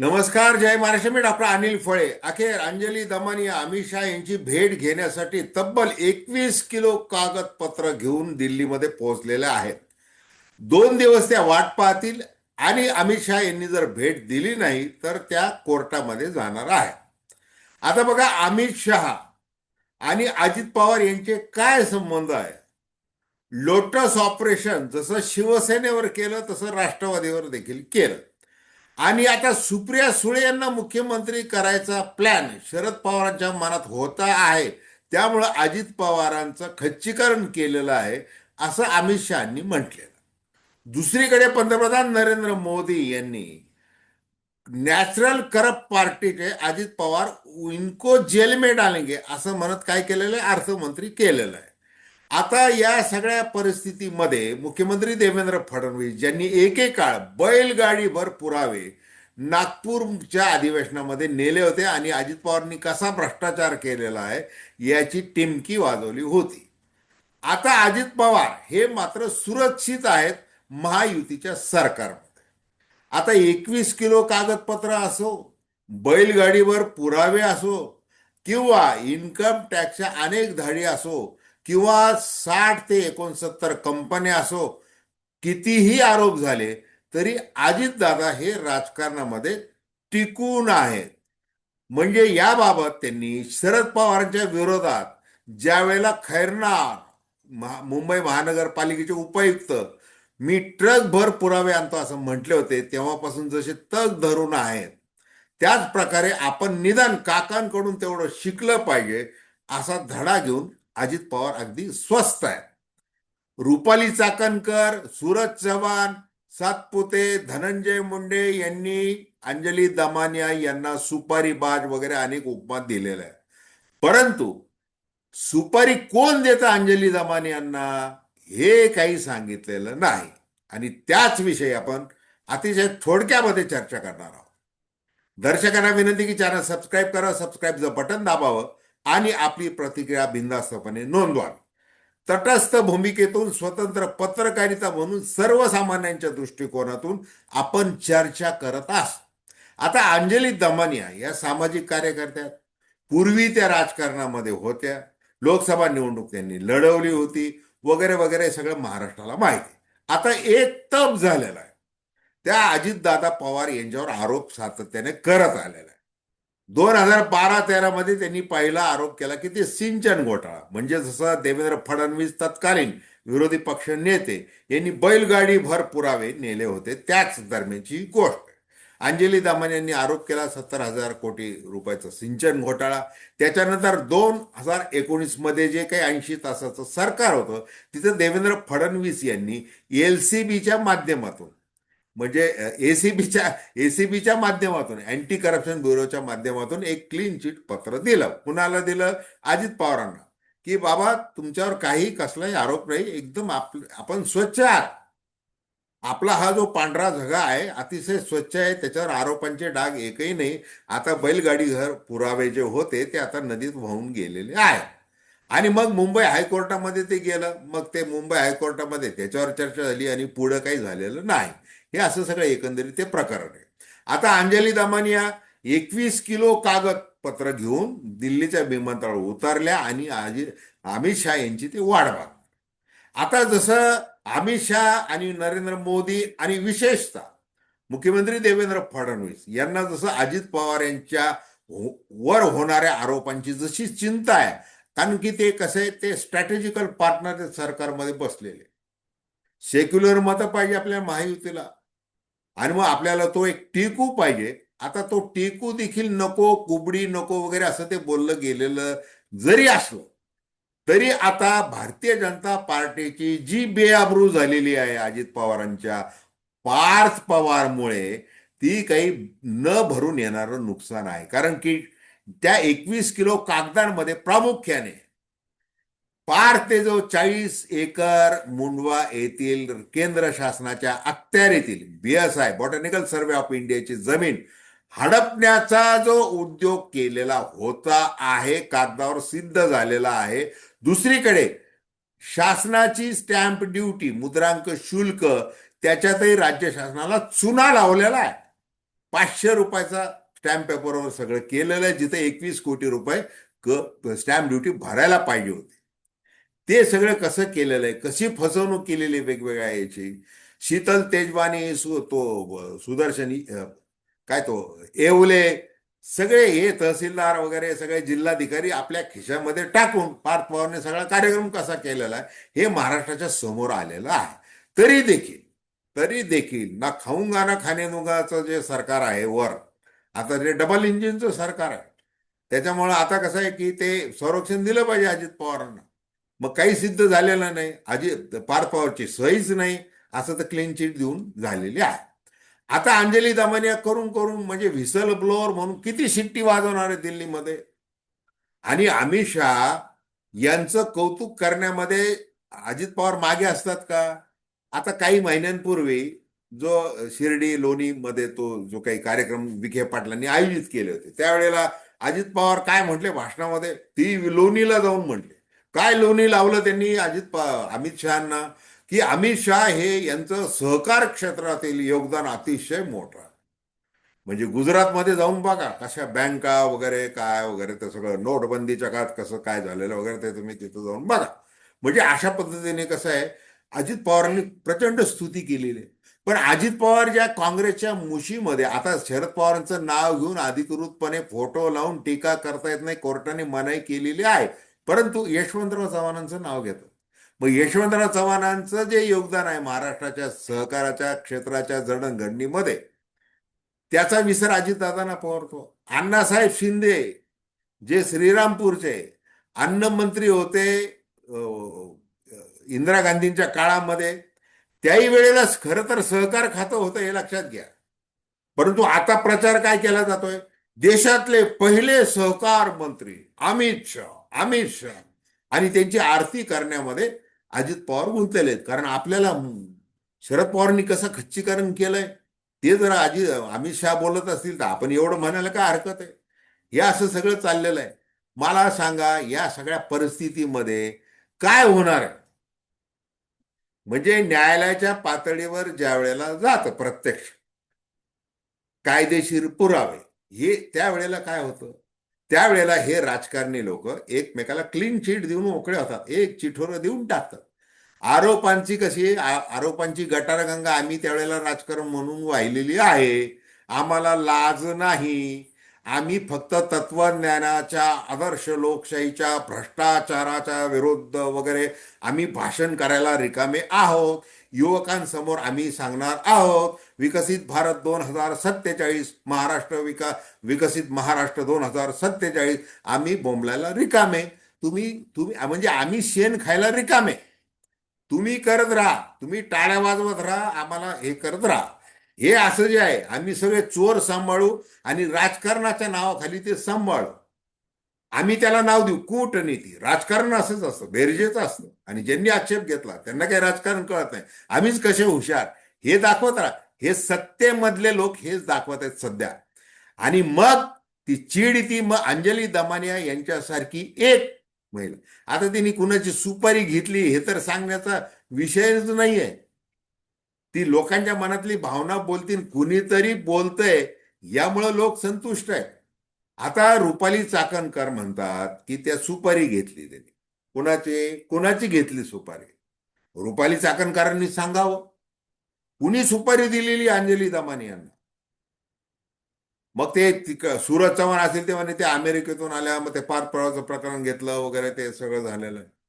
नमस्कार जय महाराष्ट्र. मी डॉक्टर अनिल फळे. अखेर अंजली दमानी अमित शहा यांची भेट घेण्यासाठी तब्बल एकवीस किलो कागदपत्र घेऊन दिल्लीमध्ये पोहोचलेल्या आहेत. दोन दिवस त्या वाट पाहतील आणि अमित शहा यांनी जर भेट दिली नाही तर त्या कोर्टामध्ये जाणार आहे आता बघा अमित शहा आणि अजित पवार यांचे काय संबंध आहे लोटस ऑपरेशन जसं शिवसेनेवर केलं तसं राष्ट्रवादीवर देखील केलं. आणि आता सुप्रिया सुळे यांना मुख्यमंत्री करायचा प्लॅन शरद पवारांच्या मनात होता आहे. त्यामुळं अजित पवारांचं खच्चीकरण केलेलं आहे असं अमित शहानी म्हटलेलं दुसरीकडे पंतप्रधान नरेंद्र मोदी यांनी नॅचरल करप्ट पार्टीचे अजित पवार इनको जेल में डालेंगे असं म्हणत काय केलेलं आहे? अर्थमंत्री केलेलं आहे. आता या सगळ्या परिस्थितीमध्ये मुख्यमंत्री देवेंद्र फडणवीस ज्यांनी एकेकाळ बैलगाडीभर पुरावे नागपूरच्या अधिवेशनामध्ये नेले होते आणि अजित पवारांनी कसा भ्रष्टाचार केलेला आहे याची टिमकी वाजवली होती. आता अजित पवार हे मात्र सुरक्षित आहेत महायुतीच्या सरकारमध्ये. आता एकवीस किलो कागदपत्र असो बैलगाडीवर पुरावे असो किंवा इन्कम टॅक्सच्या अनेक धाडी असो किंवा साठ ते एकोणसत्तर कंपन्या असो कितीही आरोप झाले तरी अजितदादा हे राजकारणामध्ये टिकून आहेत. म्हणजे याबाबत त्यांनी शरद पवारांच्या विरोधात ज्या वेळेला खैरनार महा मुंबई महानगरपालिकेचे उपायुक्त मी ट्रक भर पुरावे आणतो असं म्हटले होते तेव्हापासून जसे तग धरून आहेत. त्याच प्रकारे आपण निदान काकांकडून तेवढं शिकलं पाहिजे असा धडा घेऊन अजित पवार अगदी स्वस्त आहे रुपाली चाकणकर सूरज चव्हाण सातपुते धनंजय मुंडे यांनी अंजली दमानिया यांना सुपारी बाज वगैरे अनेक उपमा दिलेल्या आहे परंतु सुपारी कोण देतं अंजली दमानियांना हे काही सांगितलेलं नाही. आणि त्याच विषयी आपण अतिशय थोडक्यामध्ये चर्चा करणार आहोत. दर्शकांना विनंती की चॅनल सबस्क्राईब करा सबस्क्राईबचं बटन दाबावं. आणि आपली प्रतिक्रिया बिंदास्तपणे नोंदवावी. तटस्थ भूमिकेतून स्वतंत्र पत्रकारिता म्हणून सर्वसामान्यांच्या दृष्टिकोनातून आपण चर्चा करत असतो आता अंजली दमानिया या सामाजिक कार्यकर्त्या पूर्वी त्या राजकारणामध्ये होत्या. लोकसभा निवडणूक त्यांनी लढवली होती. वगैरे वगैरे सगळं महाराष्ट्राला माहिती. आता एक तप झालेला आहे. त्या अजितदादा पवार यांच्यावर आरोप सातत्याने करत आलेला आहे. दोन हजार बारा तेरा मध्ये त्यांनी पहिला आरोप केला की ते सिंचन घोटाळा म्हणजे जसं देवेंद्र फडणवीस तत्कालीन विरोधी पक्ष नेते यांनी बैलगाडी भर पुरावे नेले होते त्याच दरम्यानची गोष्ट. अंजली दामन यांनी आरोप केला सत्तर हजार कोटी रुपयाचा सिंचन घोटाळा. त्याच्यानंतर दोन हजार एकोणीसमध्ये जे काही ऐंशी तासाचं सरकार होतं तिथं देवेंद्र फडणवीस यांनी एल सी बीच्या माध्यमातून म्हणजे एसीबीच्या एसीबीच्या माध्यमातून अँटी करप्शन ब्युरोच्या माध्यमातून एक क्लीन चिट पत्र दिलं. कुणाला दिलं? अजित पवारांना. की बाबा तुमच्यावर काही कसलाही आरोप नाही एकदम आप आपण स्वच्छ आहात. आपला हा जो पांढरा झगा आहे अतिशय स्वच्छ आहे त्याच्यावर आरोपांचे डाग एकही नाही. आता बैलगाडी घर पुरावे जे होते ते आता नदीत वाहून गेलेले आहे आणि मग मुंबई हायकोर्टामध्ये ते गेलं. मग ते मुंबई हायकोर्टामध्ये त्याच्यावर चर्चा झाली आणि पुढं काही झालेलं नाही. हे असं सगळं एकंदरीत ते प्रकरण आहे. आता अंजली दमानिया एकवीस किलो कागदपत्र घेऊन दिल्लीच्या विमानतळावर उतरल्या आणि आजी अमित शहा यांची ते वाढ बघ आता जसं अमित शहा आणि नरेंद्र मोदी आणि विशेषतः मुख्यमंत्री देवेंद्र फडणवीस यांना जसं अजित पवार यांच्या हो, वर होणाऱ्या आरोपांची जशी चिंता आहे कारण की ते कसे ते स्ट्रॅटेजिकल पार्टनर सरकारमध्ये बसलेले. सेक्युलर मतं पाहिजे आपल्या महायुतीला. आणि मग आपल्याला तो एक टिकू पाहिजे. आता तो टिकू देखील नको कुबडी नको वगैरे असं ते बोललं गेलेलं जरी असलं तरी आता भारतीय जनता पार्टीची जी बेआबरू झालेली आहे अजित पवारांच्या पार्थ पवारमुळे ती काही न भरून येणारं नुकसान आहे. कारण की त्या एकवीस किलो कागदांमध्ये प्रामुख्याने पार ते जो चाळीस एकर मुंडवा येथील केंद्र शासनाच्या अखत्यारीतील बीएसआय बॉटॅनिकल सर्वे ऑफ इंडियाची जमीन हडपण्याचा जो उद्योग केलेला होता आहे कागदावर सिद्ध झालेला आहे. दुसरीकडे शासनाची स्टॅम्प ड्युटी मुद्रांक शुल्क त्याच्यातही राज्य शासनाला चुना लावलेला आहे. पाचशे रुपयाचा स्टॅम्प पेपरवर सगळं केलेलं आहे जिथे एकवीस कोटी रुपये क स्टॅम्प ड्युटी भरायला पाहिजे होती. ते सगळं कसं केलेलं आहे? कशी फसवणूक केलेली आहे वेगवेगळ्या याची शीतल तेजवानी सु तो सुदर्शनी काय तो येवले सगळे हे तहसीलदार वगैरे सगळे जिल्हाधिकारी आपल्या खिशामध्ये टाकून पार्थ पवारने सगळा कार्यक्रम कसा केलेला आहे हे महाराष्ट्राच्या समोर आलेलं आहे. तरी देखील तरी देखील ना खाऊंगा ना खाणे नुगाचं जे सरकार आहे वर आता जे डबल इंजिनचं सरकार आहे. त्याच्यामुळं आता कसं आहे की ते संरक्षण दिलं पाहिजे अजित पवारांना. मग काही सिद्ध झालेलं नाही. अजित पार पवारची सहीच नाही. असं तर क्लीन चिट देऊन झालेली आहे. आता अंजली दमानिया करून करून म्हणजे व्हिसल ब्लोअर म्हणून किती शिट्टी वाजवणार आहे दिल्लीमध्ये? आणि अमित शहा यांचं कौतुक करण्यामध्ये अजित पवार मागे असतात का? आता काही महिन्यांपूर्वी जो शिर्डी लोणीमध्ये तो जो काही कार्यक्रम विखे पाटलांनी आयोजित केले होते त्यावेळेला अजित पवार काय म्हटले भाषणामध्ये? ती लोणीला जाऊन म्हटले. काय लोणी लावलं त्यांनी? अजित अमित शहाना. की अमित शहा हे यांचं सहकार क्षेत्रातील योगदान अतिशय मोठं म्हणजे गुजरातमध्ये जाऊन बघा कशा बँका वगैरे काय वगैरे ते सगळं नोटबंदीच्या काळात कसं काय झालेलं वगैरे ते तुम्ही तिथं जाऊन बघा. म्हणजे अशा पद्धतीने कसं आहे अजित पवारांनी प्रचंड स्तुती केलेली आहे. पण अजित पवार ज्या काँग्रेसच्या मुशीमध्ये आता शरद पवारांचं नाव घेऊन अधिकृतपणे फोटो लावून टीका करता येत नाही कोर्टाने मनाई केलेली आहे. परंतु यशवंतराव चव्हाणांचं नाव घेतात मग यशवंतराव चव्हाणांचं जे योगदान आहे महाराष्ट्राच्या सहकाराच्या क्षेत्राच्या जडणघडणीमध्ये त्याचा विसर अजितदादांना पवरतो. अण्णासाहेब शिंदे जे श्रीरामपूरचे अन्नमंत्री होते इंदिरा गांधींच्या काळामध्ये त्याही वेळेला खरं तर सहकार खातं होतं हे लक्षात घ्या. परंतु आता प्रचार काय केला जातोय? देशातले पहिले सहकार मंत्री अमित शहा. अमित शहा. आणि त्यांची आरती करण्यामध्ये अजित पवार गुंतलेले आहेत. कारण आपल्याला शरद पवारांनी कसं खच्चीकरण केलंय ते जर अजित अमित शहा बोलत असतील तर आपण एवढं म्हणायला काय हरकत आहे? हे असं सगळं चाललेलं आहे. मला सांगा या सगळ्या परिस्थितीमध्ये काय होणार आहे? म्हणजे न्यायालयाच्या पातळीवर ज्या वेळेला जातं प्रत्यक्ष कायदेशीर पुरावे हे त्यावेळेला काय होतं? त्यावेळेला हे राजकारणी लोक एकमेकाला क्लीन चिट देऊन मोकळे होतात. एक चिठोरं देऊन टाकतात. आरोपांची कशी आरोपांची गटारगंगा आम्ही त्यावेळेला राजकारण म्हणून वाहिलेली आहे. आम्हाला लाज नाही. आम्ही फक्त तत्वज्ञानाच्या आदर्श लोकशाहीच्या भ्रष्टाचाराच्या विरुद्ध वगैरे आम्ही भाषण करायला रिकामे आहोत. युवकांसमोर आम्ही सांगणार आहोत. विकसित भारत दोन हजार सत्तेचाळीस महाराष्ट्र विका विकसित महाराष्ट्र दोन हजार सत्तेचाळीस आम्ही बोंबलायला रिकामे. तुम्ही तुम्ही म्हणजे आम्ही शेण खायला रिकामे. तुम्ही करत राहा. तुम्ही टाळ्या वाजवत राहा. आम्हाला हे करत राहा. हे असं जे आहे आम्ही सगळे चोर सांभाळू आणि राजकारणाच्या नावाखाली ते सांभाळू. आम्ही त्याला नाव देऊ. कूटनीती. राजकारण असंच असतं. बेरजेचं असतं. आणि ज्यांनी आक्षेप घेतला त्यांना काही राजकारण कळत नाही. आम्हीच कसे हुशार? हे दाखवत राहा. हे सत्तेमधले लोक हेच दाखवत आहेत सध्या. आणि मग ती चीड ती मग अंजली दमानिया यांच्यासारखी एक महिला. आता तिने कुणाची सुपारी घेतली हे तर सांगण्याचा विषयच नाही आहे ती लोकांच्या मनातली भावना बोलतील कुणीतरी बोलतंय. यामुळं लोक संतुष्ट आहेत. आता रुपाली चाकणकर म्हणतात की त्या सुपारी घेतली त्यांनी. कुणाची? कुणाची घेतली सुपारी? रुपाली चाकणकरांनी सांगावं. कुणी सुपारी दिलेली? अंजली दमानी यांना. मग ते तिक- सूरज चव्हाण असेल ते म्हणे ते अमेरिकेतून आल्या मग ते पार पळाचं प्रकरण घेतलं वगैरे ते सगळं झालेलं आहे.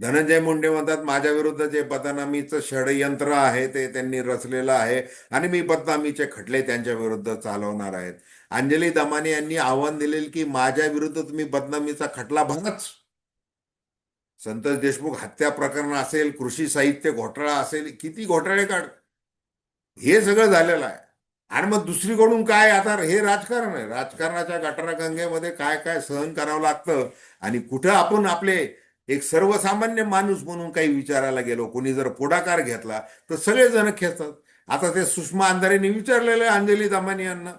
धनंजय मुंडे म्हणतात माझ्या विरुद्ध जे बदनामीचं षडयंत्र आहे ते त्यांनी रचलेलं आहे आणि मी बदनामीचे खटले त्यांच्या विरुद्ध चालवणार आहेत. अंजली दमाने यांनी आव्हान दिलेलं की माझ्या विरुद्ध तुम्ही बदनामीचा खटला भंगच संतोष देशमुख हत्या प्रकरण असेल कृषी साहित्य घोटाळा असेल किती घोटाळे काढ. हे सगळं झालेलं आहे. आणि मग दुसरीकडून काय? आता हे राजकारण आहे. राजकारणाच्या गटारगंगेमध्ये काय काय सहन करावं लागतं आणि कुठं आपण आपले एक सर्वसामान्य माणूस म्हणून काही विचारायला गेलो कोणी जर पुढाकार घेतला तर सगळेजण खेचतात. आता ते सुषमा अंधारेंनी विचारलेलं आहे अंजली दामानी यांना.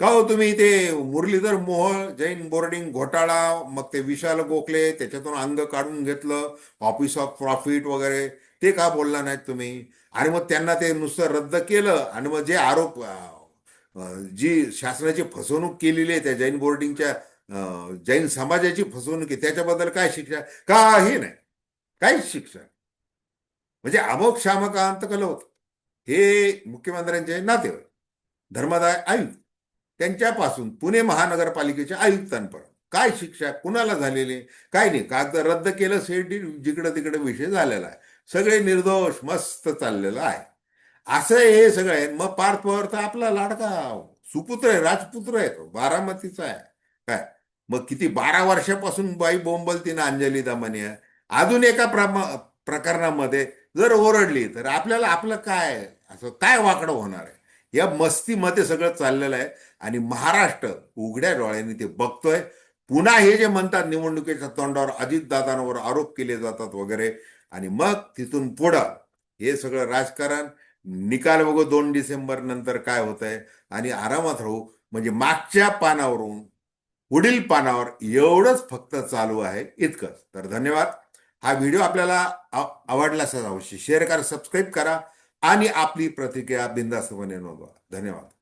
का हो तुम्ही ते मुरलीधर मोहळ जैन बोर्डिंग घोटाळा मग ते विशाल गोखले त्याच्यातून अंग काढून घेतलं ऑफिस ऑफ प्रॉफिट वगैरे ते का बोलला नाहीत तुम्ही? आणि मग त्यांना ते नुसतं रद्द केलं आणि मग जे आरोप जी शासनाची फसवणूक केलेली आहे त्या जैन बोर्डिंगच्या जैन समाजाची फसवणूक आहे त्याच्याबद्दल काय शिक्षा? काही नाही. काहीच शिक्षा. म्हणजे अमोक शामकांत कलवत हे मुख्यमंत्र्यांचे नातेवाईक धर्मदाय आयुक्त. त्यांच्यापासून पुणे महानगरपालिकेच्या आयुक्तांपर्यंत. काय शिक्षा कुणाला झालेली? काय नाही. कागद रद्द केलं सेडी जिकडं तिकडे विषय झालेला आहे. सगळे निर्दोष मस्त चाललेलं आहे. असं हे सगळं आहे. मग पार्थ पवार तर आपला लाडका सुपुत्र आहे राजपुत्र आहे तो. बारामतीचा आहे. काय? मग किती बारा वर्षापासून बाई बोंबलती ना अंजली दमानिया अजून एका प्रमा प्रकरणामध्ये जर ओरडली तर आपल्याला आपलं काय असं काय वाकडं होणार आहे? या मस्तीमध्ये सगळं चाललेलं आहे आणि महाराष्ट्र उघड्या डोळ्यांनी ते बघतोय. पुन्हा हे जे म्हणतात निवडणुकीच्या तोंडावर अजितदादांवर आरोप केले जातात वगैरे आणि मग तिथून पुढं हे सगळं राजकारण निकाल बघू दोन डिसेंबर नंतर काय होत आहे आणि आरामात राहू. म्हणजे मागच्या पानावरून पुढील पानावर एवढंच फक्त चालू आहे इतकंच. तर धन्यवाद. हा व्हिडिओ आपल्याला आवडला असेल अवश्य शेअर करा सबस्क्राईब करा आणि आपली प्रतिक्रिया बिंदास्तपणे नोंदवा. धन्यवाद.